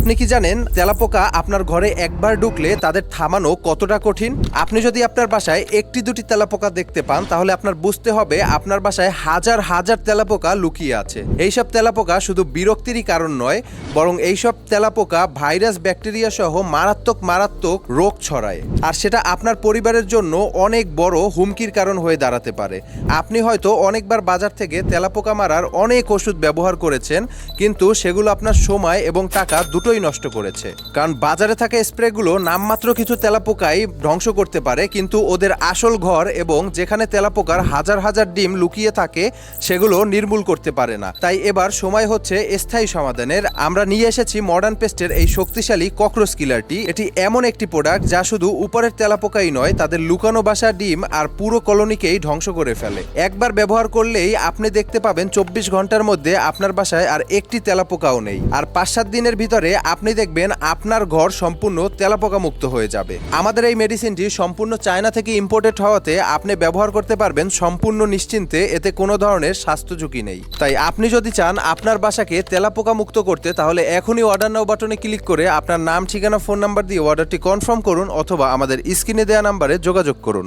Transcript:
আপনি কি জানেন, তেলাপোকা আপনার ঘরে একবার ঢুকলে তাদের থামানো কতটা কঠিন? আপনি যদি আপনার বাসায় একটি দুটি তেলাপোকা দেখতে পান, তাহলে আপনার বুঝতে হবে আপনার বাসায় হাজার হাজার তেলাপোকা লুকিয়ে আছে। এইসব তেলাপোকা শুধু বিরক্তিরই কারণ নয়, বরং এইসব তেলাপোকা ভাইরাস ব্যাকটেরিয়া সহ মারাত্মক মারাত্মক রোগ ছড়ায়। আর সেটা আপনার পরিবারের জন্য অনেক বড় হুমকির কারণ হয়ে দাঁড়াতে পারে। আপনি হয়তো অনেকবার বাজার থেকে তেলাপোকা মারার অনেক ওষুধ ব্যবহার করেছেন, কিন্তু সেগুলো আপনার সময় এবং টাকা দুটোই নষ্ট করেছে। কারণ বাজারে থাকা স্প্রেগুলো নামমাত্র কিছু তেলাপোকাই ধ্বংস করতে পারে, কিন্তু ওদের আসল ঘর এবং যেখানে তেলাপোকার হাজার হাজার ডিম লুকিয়ে থাকে, সেগুলো নির্মূল করতে পারে না। তাই এবার সময় হচ্ছে স্থায়ী সমাধানের। আমরা নিয়ে এসেছি মডার্ন পেস্টের এই শক্তিশালী ককরোচ কিলারটি এটি এমন একটি প্রোডাক্ট যা শুধু উপরের তেলাপোকাই নয়, তাদের লুকানো বাসা ডিম আর পুরো কলোনিকেই ধ্বংস করে ফেলে। একবার ব্যবহার করলেই আপনি দেখতে পাবেন চব্বিশ ঘণ্টার মধ্যে আপনার বাসায় আর একটি তেলাপোকাও নেই। আর পাঁচ সাত দিনের ভিতরে আপনি দেখবেন আপনার ঘর সম্পূর্ণ তেলাপোকা মুক্ত হয়ে যাবে। আমাদের এই মেডিসিনটি সম্পূর্ণ চায়না থেকে ইম্পোর্টেড হওয়াতে আপনি ব্যবহার করতে পারবেন সম্পূর্ণ নিশ্চিন্তে, এতে কোনো ধরনের স্বাস্থ্য ঝুঁকি নেই। তাই আপনি যদি চান আপনার বাসাকে তেলাপোকা মুক্ত করতে, তাহলে এখনই অর্ডার নাও বাটনে ক্লিক করে আপনার নাম, ঠিকানা ফোন নাম্বার দিয়ে অর্ডারটি কনফার্ম করুন অথবা আমাদের স্ক্রিনে দেওয়া নাম্বারে যোগাযোগ করুন।